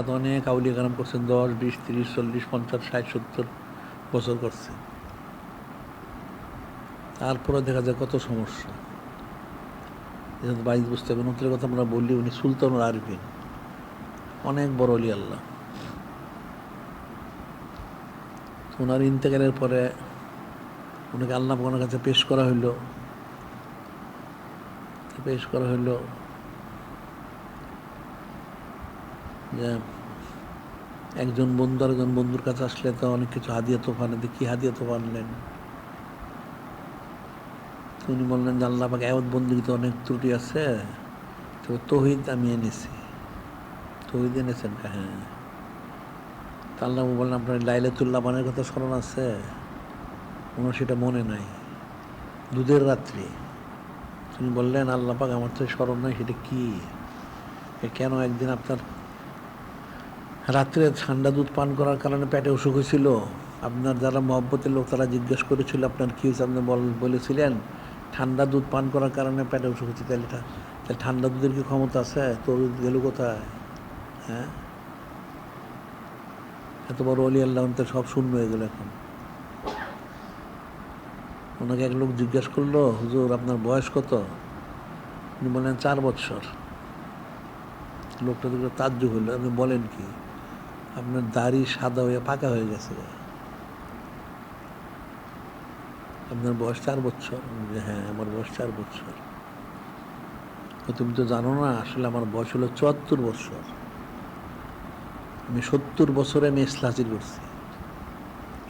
অনেক আউলিয়া কালাম করছেন, দশ, বিশ, তিরিশ, চল্লিশ, পঞ্চাশ, ষাট, সত্তর বছর করছে। তারপরে দেখা যায় কত সমস্যা। এজন্য বাইশ বুঝতে হবে নতুন কথা আমরা বললি, উনি সুলতানুল আরবিন। অনেক বড় অলি আল্লাহ। ওনার ইন্তেকালের পরে ওনাকে আল্লাহ ওনার কাছে পেশ করা হইল। পেশ করা হইল যে একজন বন্ধু আর একজন বন্ধুর কাছে আসলে তো অনেক কিছু হাদিয়া তোফা নেই কি হাদিয়া তোফা আনলেন? উনি বললেন যে আল্লাহ পাকে এমন বন্দুকিতে অনেক ত্রুটি আছে, তো তহিদ আমি এনেছি। তহিদ এনেছেন? হ্যাঁ। তা আল্লাহ বললেন, আপনার লাইলাতুল্লাহ মানের কথা স্মরণ আছে? ওনার সেটা মনে নাই। দুধের রাত্রি। তিনি বললেন, আল্লাহ পাক আমার তো স্মরণ নাই, সেটা কি? কেন একদিন আপনার রাত্রে ঠান্ডা দুধ পান করার কারণে পেটে অসুখ হয়েছিল। আপনার যারা মহব্বতের লোক, তারা জিজ্ঞেস করেছিল, আপনার কী হয়েছে? আপনি বল- বলেছিলেন, ঠান্ডা দুধ পান করার কারণে পেটে অসুখ হচ্ছে তাহলে তাহলে ঠান্ডা দুধের কি ক্ষমতা আছে? তোর গেল কোথায়? হ্যাঁ? এত বড় অলি আল্লাহ তো সব শূন্য হয়ে গেল এখন। ওনাকে এক লোক জিজ্ঞেস করল, হুজুর, আপনার বয়স কত? উনি বললেন, চার বৎসর। লোকটা তাজ্জু হইল। আপনি বলেন কি? আপনার দাড়ি সাদা হয়ে পাকা হয়ে গেছে। আপনার বয়স চার বছর। হ্যাঁ আমার বয়স চার বছর। তুমি তো জানো না, আসলে আমার বয়স হলো চুয়াত্তর বছর। আমি সত্তর বছরে আমি ইসলা হাসিল করছি।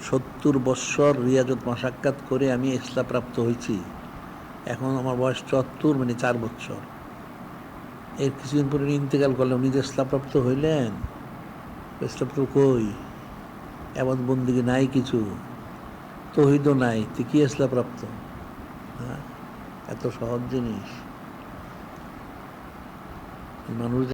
সত্তর বৎসর রিয়াজত মাসাক্কাত করে আমি ইসলা প্রাপ্ত হয়েছি। এখন আমার বয়স চুয়াত্তর মানে চার বছর। এর কিছুদিন পরে ইন্তেকাল করলেন উনি যে ইসলামপ্রাপ্ত হইলেন। ইসলামপ্রাপ্ত কই এমন বন্দিকে নাই কিছু, তহিদও নাই তুই কি ইসলামপ্রাপ্ত হ্যাঁ এত সহজ জিনিস। মানুষ